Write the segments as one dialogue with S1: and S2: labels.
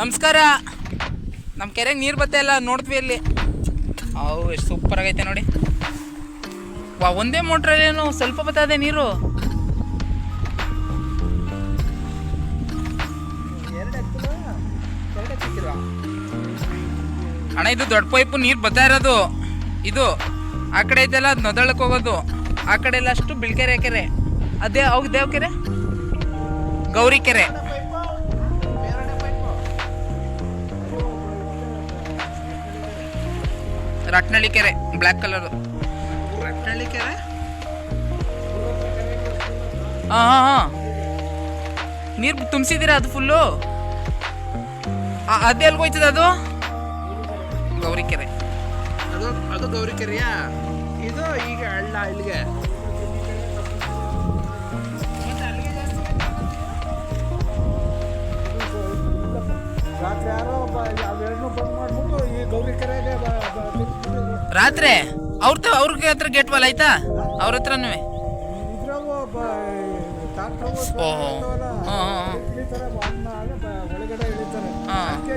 S1: ನಮಸ್ಕಾರ. ನಮ್ಮ ಕೆರೆಗೆ ನೀರು ಬತ್ತೆ ಇಲ್ಲ ನೋಡ್ತೀವಿ ಅಲ್ಲಿ. ಅವು ಎಷ್ಟು ಸೂಪರ್ ಆಗೈತೆ ನೋಡಿ. ವಾ, ಒಂದೇ ಮೋಟ್ರಲ್ಲೇನು ಸ್ವಲ್ಪ ಬತ್ತದೆ ನೀರು? ಅಣ್ಣ ಇದು ದೊಡ್ಡ ಪೈಪು ನೀರು ಬರ್ತಾ ಇರೋದು. ಇದು ಆ ಕಡೆ ಇದೆಲ್ಲ ಅದು ನೊದಳಕ್ಕೆ ಹೋಗೋದು. ಆ ಕಡೆ ಎಲ್ಲ ಅಷ್ಟು ಬಿಳ್ಕೆರೆ ಕೆರೆ. ಅದೇ ಅವು ದೇವ್ ಕೆರೆ? ಗೌರಿ ಕೆರೆ. ರಟ್ನಳ್ಳಿ ಕೆರೆ ಬ್ಲ್ಯಾಕ್ ಕಲರು.
S2: ರಟ್ನಳ್ಳಿ ಕೆರೆ?
S1: ಹಾಂ ಹಾಂ ಹಾಂ. ನೀರು ತುಂಬಿಸಿದ್ದೀರಾ ಅದು ಫುಲ್ಲು ಅದೇ ಅಲ್ಗೋಯ್ತದ ಅದು? ಗೌರಿ ಕೆರೆ
S2: ಅದು ಅದು ಗೌರಿಕೆರೆಯಾ? ಇದು ಈಗ ಅಳ್ಳ ಇಲ್ಲಿಗೆ. ರಾತ್ರಿ? ಯಾರೋ ಅವೆರಡನ್ನೂ ಬಂದ್ ಮಾಡ್ಬಿಟ್ಟು ಈ ಗೌರಿ ಕೆರೆಗೆ
S1: ರಾತ್ರಿ ಅವ್ರ ಅವ್ರಿಗೆ ಹತ್ರ ಗೇಟ್ ವಾಲ್ ಆಯ್ತಾ? ಅವ್ರ ಹತ್ರನೂ?
S2: ಇದ್ರಾಗ ಟ್ರಾಕ್ಟರ್
S1: ಓಹೋ. ಹಾ, ಹಾ, ಹಾ.
S2: ಇಳಿತಾರೆ ಒಳಗಡೆ ಇಳಿತಾರೆ.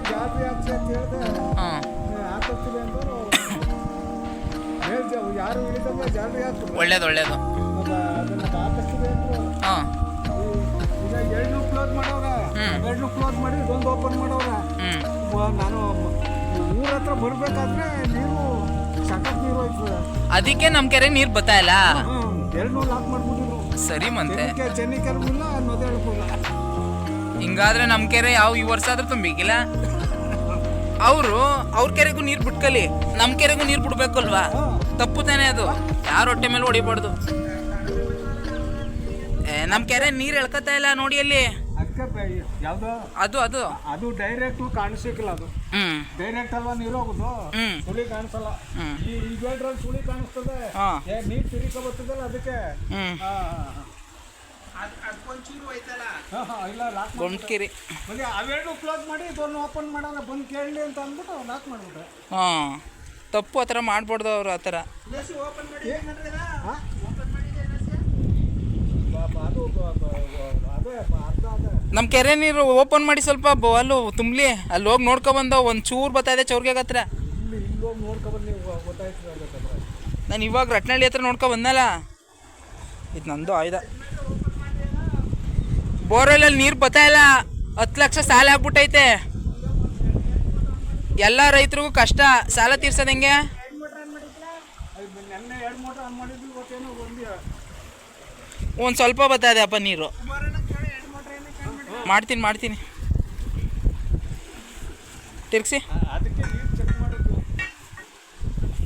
S2: ಜಾತ್ರೆ ಆಗ್ತದೆ ಅಂತ ಹೇಳಿದೆ.
S1: ಹಾಂ. ಒಳ್ಳೇದು ಒಳ್ಳೇದು. ಹಾಂ.
S2: ಈಗ ಎರಡ್ನೂ ಕ್ಲೋಸ್ ಮಾಡವ್ರೆ.
S1: ಹ್ಮ್.
S2: ಕ್ಲೋಸ್ ಮಾಡಿ ಇದೊಂದು ಓಪನ್ ಮಾಡವ್ರೆ. ನಾನು ಊರ ಹತ್ರ ಬರ್ಬೇಕಾದ್ರೆ ನೀರು ಸಖತ್ ನೀರು ಹೋಯ್ತದೆ.
S1: ಅದಕ್ಕೆ ನಮ್ ಕೆರೆ ನೀರು ಬರ್ತಾ ಇಲ್ಲ?
S2: ಲಾಕ್
S1: ಸರಿ ಮಂತೆ. ಹಿಂಗಾದ್ರೆ ನಮ್ ಕೆರೆ ಯಾವ ಈ ವರ್ಷ ಆದ್ರೂ ತುಂಬಿಕಿಲ್ಲ ಅವರು ಅವ್ರ ಕೆರೆಗೂ ನೀರು ಬಿಟ್ಕಲಿ. ನಮ್ಮ ಕೆರೆಗೂ ನೀರು ಬಿಡ್ಬೇಕಲ್ವಾ? ತಪ್ಪು ತಾನೇ ಅದು. ಯಾರು ಹೊಟ್ಟೆ ಮೇಲೆ ಹೊಡಿಬಾರ್ದು. ಏ ನಮ್ಮ ಕೆರೆ ನೀರು ಎಳ್ಕೊತಾ ಇಲ್ಲ ನೋಡಿ ಅಲ್ಲಿ.
S2: ಯಾವ್ದು?
S1: ಅದು ಅದು.
S2: ಅದು ಡೈರೆಕ್ಟ್ ಕಾಣಿಸ್ಬೇಕಿಲ್ಲ ಅದು.
S1: ಹ್ಮ್.
S2: ಡೈರೆಕ್ಟ್ ಅಲ್ವಾ ನೀರು ಹೋಗುದು. ಸುಳಿ ಕಾಣಿಸಲ್ಲ. ಈ ಇದ್ರಲ್ಲಿ ಸುಳಿ ಕಾಣಿಸ್ತದೆ. ನೀರು ತಿರುಗ ಬರ್ತದಲ್ಲ ಅದಕ್ಕೆ?
S1: ಹ್ಮ್.
S2: ಹಾ, ಹಾ, ಹಾ, ಇಲ್ಲ ಲಾಕ್
S1: ಗೊಮ್ಕಿರಿ
S2: ಮತ್ತೆ ಅವೆರಡು ಕ್ಲೋಸ್ ಮಾಡಿ ಇದೊಂದು ಓಪನ್ ಮಾಡೋಣ. ಬಂದು ಕೇಳಲಿ ಅಂತ ಅಂದ್ಬಿಟ್ಟು ಲಾಕ್ ಮಾಡ್ಬಿಟ್ರೆ.
S1: ಹಾಂ. ತಪ್ಪು ಆ ಥರ ಮಾಡ್ಬಾರ್ದು ಅವರು ಆ ಥರ. ನಮ್ಮ ಕೆರೆ ನೀರು ಓಪನ್ ಮಾಡಿ ಸ್ವಲ್ಪ ಅಲ್ಲೂ ತುಂಬಲಿ, ಅಲ್ಲಿ ಹೋಗಿ ನೋಡ್ಕೊಬಂದ ಒಂದು ಚೂರು ಬರ್ತಾ ಇದೆ ಚೌರ್ಗೆ ಹತ್ರ. ನಾನು ಇವಾಗ ರಟ್ನಳ್ಳಿ ಹತ್ರ ನೋಡ್ಕೊ ಬಂದಲ್ಲ ಇದು ನಂದು ಆಯ್ದ ಬೋರ್ವೆಲಲ್ಲಿ ನೀರು ಬರ್ತಾ ಇಲ್ಲ. ಹತ್ತು ಲಕ್ಷ ಸಾಲ ಆಗ್ಬಿಟ್ಟೈತೆ. ಎಲ್ಲ ರೈತರಿಗೂ ಕಷ್ಟ ಸಾಲ ತೀರ್ಸೋದು ಹೆಂಗೆ? ಒಂದು ಸ್ವಲ್ಪ ಬರ್ತದೆ ಅಪ್ಪ ನೀರು. ಮಾಡ್ತೀನಿ ಮಾಡ್ತೀನಿ. ತಿರ್ಗಿಸಿ.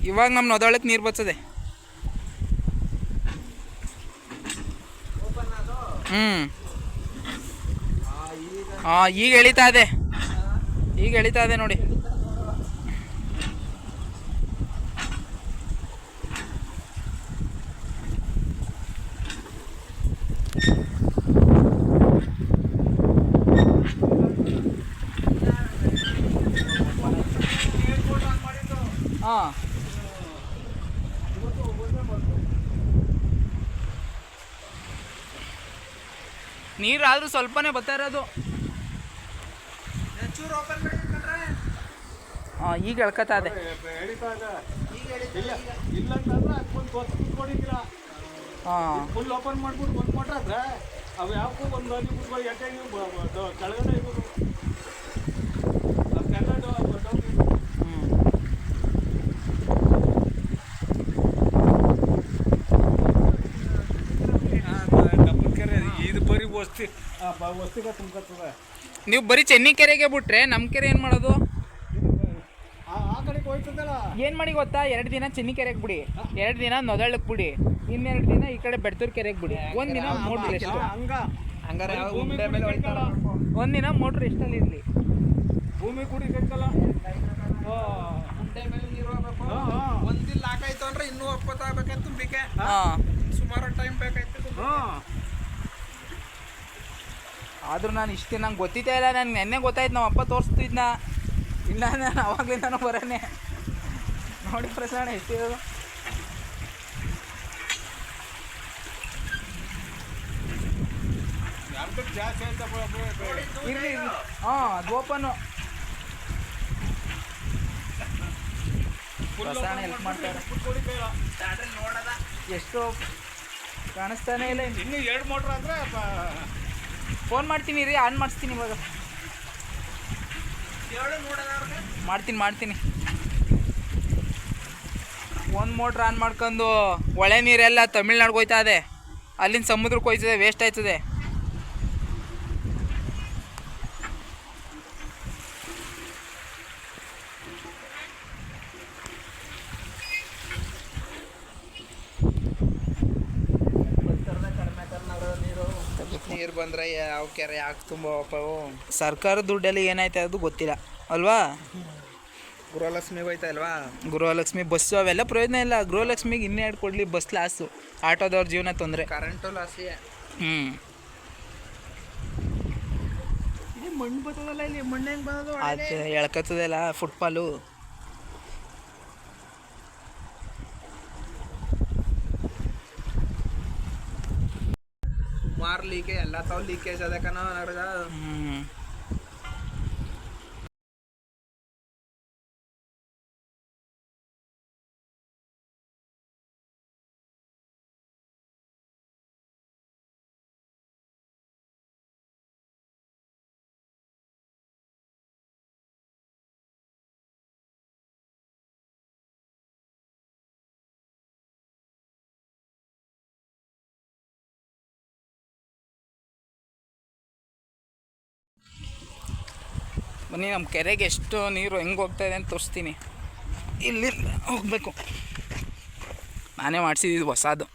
S1: ಇವಾಗ ನಮ್ಮ ನೊದೊಳಕ್ಕೆ ನೀರು ಬರ್ತದೆ ಹ್ಞೂ ಹಾಂ ಈಗ ಎಳಿತಾ ಇದೆ. ಈಗ ಎಳಿತಾ ಇದೆ ನೋಡಿ ಹಾಂ ನೀರಾದ್ರೂ ಸ್ವಲ್ಪನೇ ಬರ್ತಾ ಇರೋದು. ಹಾಂ ಈಗ ಎಳ್ಕೊತಾ ಇದೆ. ಹಾಂ
S2: ಫುಲ್ ಓಪನ್ ಮಾಡ್ಬಿಟ್ಟು ಬಂದ್ಬಿಟ್ರೆ ಅದ್ರೆ ಅವು ಯಾವಕ್ಕೂ ಒಂದು ಕೆಳಗಡೆ ಇರೋದು ಅದಕ್ಕೆಲ್ಲ ಡೌ- ಡೌನ್ ಇದೆ. ಆ, ದ- ಡಬ್ಬನ್ ಕೆರೆ ಇದು ಬರೀ ವಸ್ತಿ ವಸ್ತಿಗೆ
S1: ನೀವು ಬರೀ ಚೆನ್ನಿ ಕೆರೆಗೆ ಬಿಟ್ರೆ ನಮ್ಮ ಕೆರೆ ಏನು ಮಾಡೋದು?
S2: ಆ ಆ ಕಡೆಗೆ ಹೋಯ್ತದಲ್ಲ.
S1: ಏನು ಮಾಡಿ ಗೊತ್ತಾ? ಎರಡು ದಿನ ಚೆನ್ನಿ ಕೆರೆಗೆ ಬಿಡಿ ಎರಡು ದಿನ ನೊದಳಕ್ಕೆ ಬಿಡಿ. ಇನ್ನೆರಡು ದಿನ ಈ ಕಡೆ ಬೆಡ್ತೂರು ಕೆರೆಗೆ ಬಿಡಿ. ಒಂದಿನ ದಿನ ಮೋಟ್ರ್ ಎಷ್ಟು?
S2: ಹಂಗ
S3: ಹಂಗಾರೆ
S2: ಭೂಮಿ
S3: ಉಂಡೆ ಮೇಲೆ
S2: ಕುಡಿ
S3: ಹೊಡಿತಾರ?
S2: ಕಟ್ಕಲ್ಲ.
S1: ಒಂದು ದಿನ ಮೋಟ್ರ್ ಎಷ್ಟಲ್ಲಿ ಇರಲಿ?
S2: ಭೂಮಿ ಕುಡಿಬೇಕಲ್ಲ.
S3: ಉಂಡೆ ಮೇಲೆ ನೀರು ಹೋಗ್ಬೇಕು. ಒಂದಿಲ್ಲ ಹಾಕಾಯ್ತು ಅಂದ್ರೆ ಇನ್ನೂ ಒಪ್ಪತ್ತಾಗಬೇಕಂತ ತುಂಬಿಕೆ
S1: ಹಾಂ.
S3: ಸುಮಾರು ಟೈಮ್ ಬೇಕಾಯ್ತು.
S2: ಹಾ.
S1: ಆದ್ರೂ ನಾನು ಇಷ್ಟು, ನಂಗೆ ಗೊತ್ತಿದ್ದೇ ಇಲ್ಲ ನನಗೆ ನೆನ್ನೆ ಗೊತ್ತಾಯ್ತು, ನಮ್ಮ ಅಪ್ಪ ತೋರಿಸ್ತಿದ್ನ ಇಲ್ಲ, ನಾನು ಅವಾಗಲಿಂದ ಬರೋನೆ. ನೋಡಿ ಪ್ರಸನ್ನ ಎಷ್ಟಿರೋದು ಇರಲಿ ಹಾಂ, ಅದು ಓಪನ್ನು ಪ್ರಸನ್ನ ಹೆಲ್ಪ್ ಮಾಡ್ತಾರೆ. ಎಷ್ಟು ಕಾಣಿಸ್ತಾನೆ ಇಲ್ಲ
S2: ಇನ್ನು. ಎರಡು ಮೋಟ್ರ್ ಅಂದ್ರೆ
S1: ಫೋನ್ ಮಾಡ್ತೀನಿ ರೀ ಆನ್ ಮಾಡಿಸ್ತೀನಿ ಇವಾಗ. ಮಾಡ್ತೀನಿ ಮಾಡ್ತೀನಿ. ಒಂದು ಮೋಟ್ರ್ ಆನ್ ಮಾಡ್ಕೊಂಡು ಹೊಳೆ ನೀರೆಲ್ಲ ತಮಿಳ್ನಾಡ್ಗೆ ಹೋಯ್ತಾ ಇದೆ. ಅಲ್ಲಿಂದ ಸಮುದ್ರಕ್ಕೆ ಹೋಯ್ತದೆ ವೇಸ್ಟ್ ಆಯ್ತದೆ.
S3: ನೀರು ಬಂದ್ರೆ ಯಾವ ಕೆರೆ ಯಾಕೆ ತುಂಬವಪ್ಪವು
S1: ಸರ್ಕಾರದ ದುಡ್ಡಲ್ಲಿ ಏನಾಯ್ತು ಅದು ಗೊತ್ತಿಲ್ಲ. ಅಲ್ವಾ?
S3: ಗೃಹಲಕ್ಷ್ಮಿಗೆ ಹೋಯ್ತಾ ಇಲ್ವಾ?
S1: ಗೃಹಲಕ್ಷ್ಮಿ ಬಸ್ಸು ಅವೆಲ್ಲ ಪ್ರಯೋಜನ ಇಲ್ಲ. ಗೃಹಲಕ್ಷ್ಮಿಗೆ ಇನ್ನೆರಡು ಕೊಡಲಿ ಬಸ್ ಲಾಸು ಆಟೋದವ್ರ ಜೀವನ ತೊಂದರೆ.
S3: ಕರೆಂಟು ಲಾಸಿ
S1: ಹ್ಞೂ
S3: ಮಣ್ಣು ಬರ್ತದಲ್ಲ ಇಲ್ಲಿ ಮಣ್ಣು ಹೆಂಗೆ ಬರೋದು?
S1: ಅದು ಎಳ್ಕತ್ತದಲ್ಲ ಫುಟ್ಪಾಲು
S3: ಲೀಕೆ ಎಲ್ಲ ತಾವು ಲೀಕೇಜ್ ಅದ ಕಣ
S1: ಬನ್ನಿ ನಮ್ಮ ಕೆರೆಗೆ ಎಷ್ಟು ನೀರು ಹೆಂಗೆ ಹೋಗ್ತಾ ಇದೆ ಅಂತ ತೋರಿಸ್ತೀನಿ. ಇಲ್ಲಿ ಹೋಗಬೇಕು. ನಾನೇ ಮಾಡಿಸಿದ್ದು ಹೊಸದು.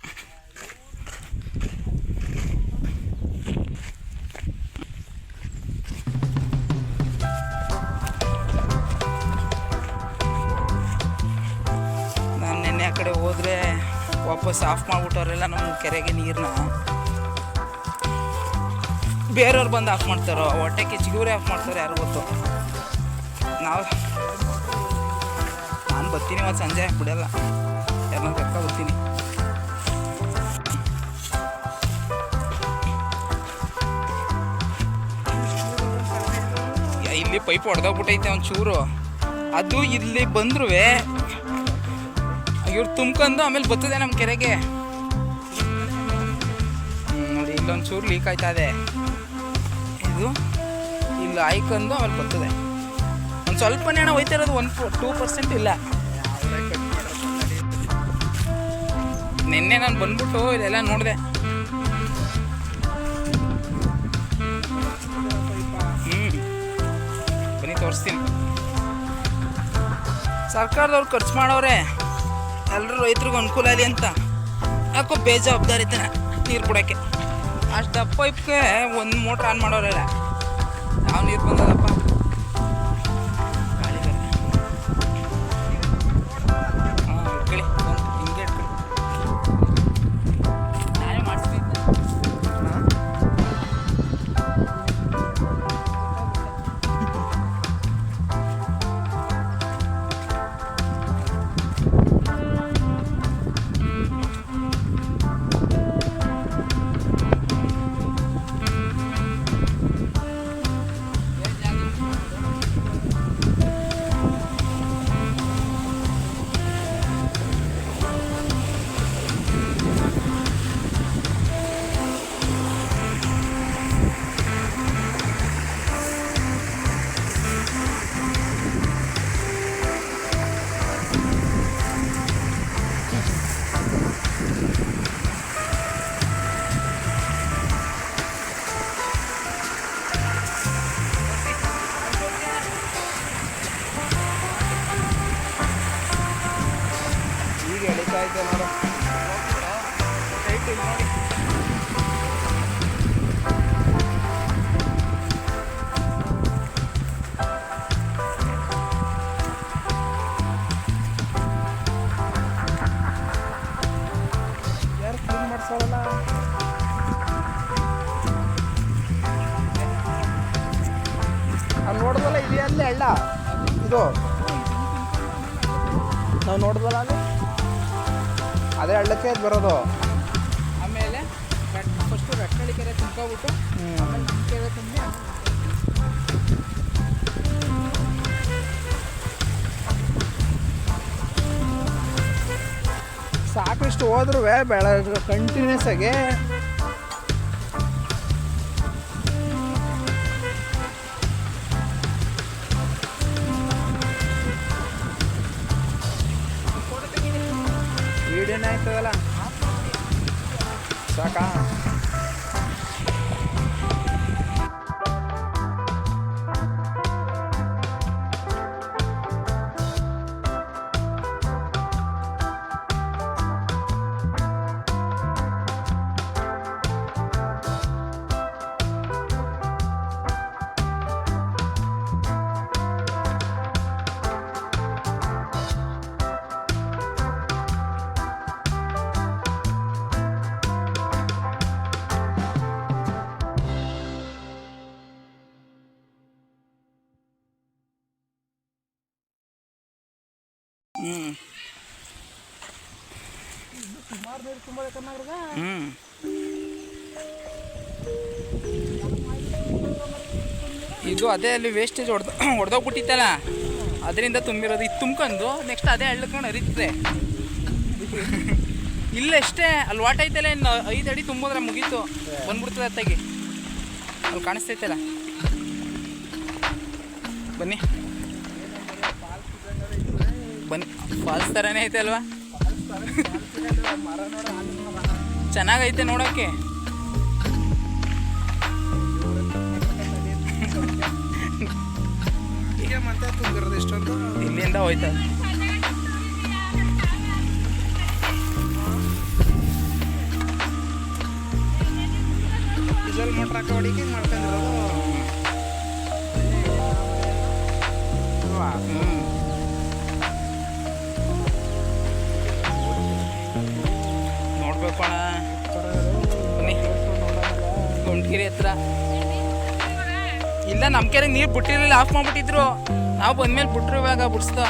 S1: ನಾನು ನಿನ್ನೆ ಆ ಕಡೆ ಹೋದರೆ ವಾಪಸ್ ಆಫ್ ಮಾಡಿಬಿಟ್ಟವ್ರೆಲ್ಲ ನಮ್ಮ ಕೆರೆಗೆ ನೀರನ್ನ ಬೇರೆಯವ್ರು ಬಂದು ಆಫ್ ಮಾಡ್ತಾರೋ ಹೊಟ್ಟೆ ಕಿಚ್ಚಿಗೂರೇ ಆಫ್ ಮಾಡ್ತಾರೆ ಯಾರು ಗೊತ್ತು? ನಾವು ನಾನು ಬರ್ತೀನಿ ಮತ್ತು ಸಂಜೆ, ಬಿಡಲ್ಲ. ಯಾರನ್ನ ಕರ್ಕೊ ಬರ್ತೀನಿ. ಇಲ್ಲಿ ಪೈಪ್ ಹೊಡೆದೋಗ್ಬಿಟ್ಟೈತೆ ಒಂದು ಚೂರು. ಅದು ಇಲ್ಲಿ ಬಂದ್ರೂ ಇವ್ರು ತುಂಬ್ಕೊಂಡು ಆಮೇಲೆ ಬರ್ತದೆ ನಮ್ಮ ಕೆರೆಗೆ. ನೋಡಿ, ಇಲ್ಲೊಂದು ಚೂರು ಲೀಕ್ ಆಯ್ತಾ ಇದೆ. ಇದು ಇಲ್ಲಿ ಆಯ್ಕೊಂಡು ಆಮೇಲೆ ಬರ್ತದೆ ಒಂದು ಸ್ವಲ್ಪ ನೇಣ ಹೋಯ್ತಾ ಇರೋದು ಒನ್ ಟೂ ಪರ್ಸೆಂಟ್ ಇಲ್ಲ. ನಿನ್ನೆ ನಾನು ಬಂದ್ಬಿಟ್ಟು ಇದೆಲ್ಲ ನೋಡಿದೆ. ಹ್ಞೂ ಬನ್ನಿ, ತೋರಿಸ್ತೀನಿ. ಸರ್ಕಾರದವ್ರು ಖರ್ಚು ಮಾಡೋರೆ ಎಲ್ಲರೂ ರೈತರಿಗೂ ಅನುಕೂಲ ಆಗಲಿ ಅಂತ. ಯಾಕೋ ಬೇಜವಾಬ್ದಾರಿತನ ನೀರು ಬಿಡೋಕ್ಕೆ ಅಷ್ಟು ದಪ್ಪ ಇಪ್ಪಕ್ಕೆ ಒಂದು ಮೋಟ್ರ್ ಆನ್ ಮಾಡೋರಲ್ಲ. ಯಾವ ನೀರು ಬಂದದಪ್ಪ.
S3: ಹಳ್ಳ ಇದು. ನಾವು ನೋಡಿದ್ವಲ್ಲ ಅಲ್ಲಿ? ಅದೇ ಹಳ್ಳಕ್ಕೆ ಅದು ಬರೋದು.
S1: ಆಮೇಲೆ ಫಸ್ಟು ರಟ್ಟಳ್ಳಿ ಕೆರೆ ತುಂಬ್ಕೊಬಿಟ್ಟು ಆಮೇಲೆ ಕೆರೆ ತುಂಬಿ
S3: ಸಾಕಷ್ಟು ಹೋದ್ರು ಬೆಳ ಕಂಟಿನ್ಯೂಸ್ ಆಗಿ.
S1: ಹ್ಞೂ ಇದು ಅದೇ ಅಲ್ಲಿ ವೇಸ್ಟೇಜ್ ಹೊಡೆದ ಹೊಡೆದೋಗ್ಬಿಟ್ಟಿತ್ತಲ್ಲ? ಅದರಿಂದ ತುಂಬಿರೋದು. ಇದು ತುಂಬ್ಕೊಂಡು ನೆಕ್ಸ್ಟ್ ಅದೇ ಹಳ್ಳಕೊಂಡು ಹರಿತದೆ. ಇಲ್ಲಷ್ಟೇ ಅಲ್ಲಿ ವಾಟ್ ಐತಲ್ಲ ಇನ್ನು ಐದು ಅಡಿ ತುಂಬಿದ್ರೆ ಮುಗೀತು. ಬಂದ್ಬಿಡ್ತದೆ ಅತ್ತಾಗಿ. ಅಲ್ಲಿ ಕಾಣಿಸ್ತೈತಲ್ಲ. ಬನ್ನಿ. ಫಾಲ್ಸ್ ಥರನೇ ಐತೆ ಅಲ್ವಾ ಚೆನ್ನಾಗೈತೆ
S3: ನೋಡೋಕೆ.
S1: ಇಲ್ಲಿಂದ ಹೋಯ್ತಾ.
S3: ಡೀಸೆಲ್ ಮೋಟ್ರ್ ಹಾಕೋ ಹೊಡಿಗೆ ಮಾಡ್ಕೊಂಡಿರೋದು.
S1: ಹ್ಞೂ ನೋಡ್ಬೇಕು ನೀ ಗುಂಡ್ಗಿರಿ ಹತ್ರ. ಇಲ್ಲ ನಮ್ಮ ಕೆರೆಗೆ ನೀರು ಬಿಟ್ಟಿರಲಿಲ್ಲ, ಆಫ್ ಮಾಡ್ಬಿಟ್ಟಿದ್ರು. ನಾವು ಬಂದ್ಮೇಲೆ ಬಿಟ್ರು ಇವಾಗ, ಬಿಡ್ಸ್ದ.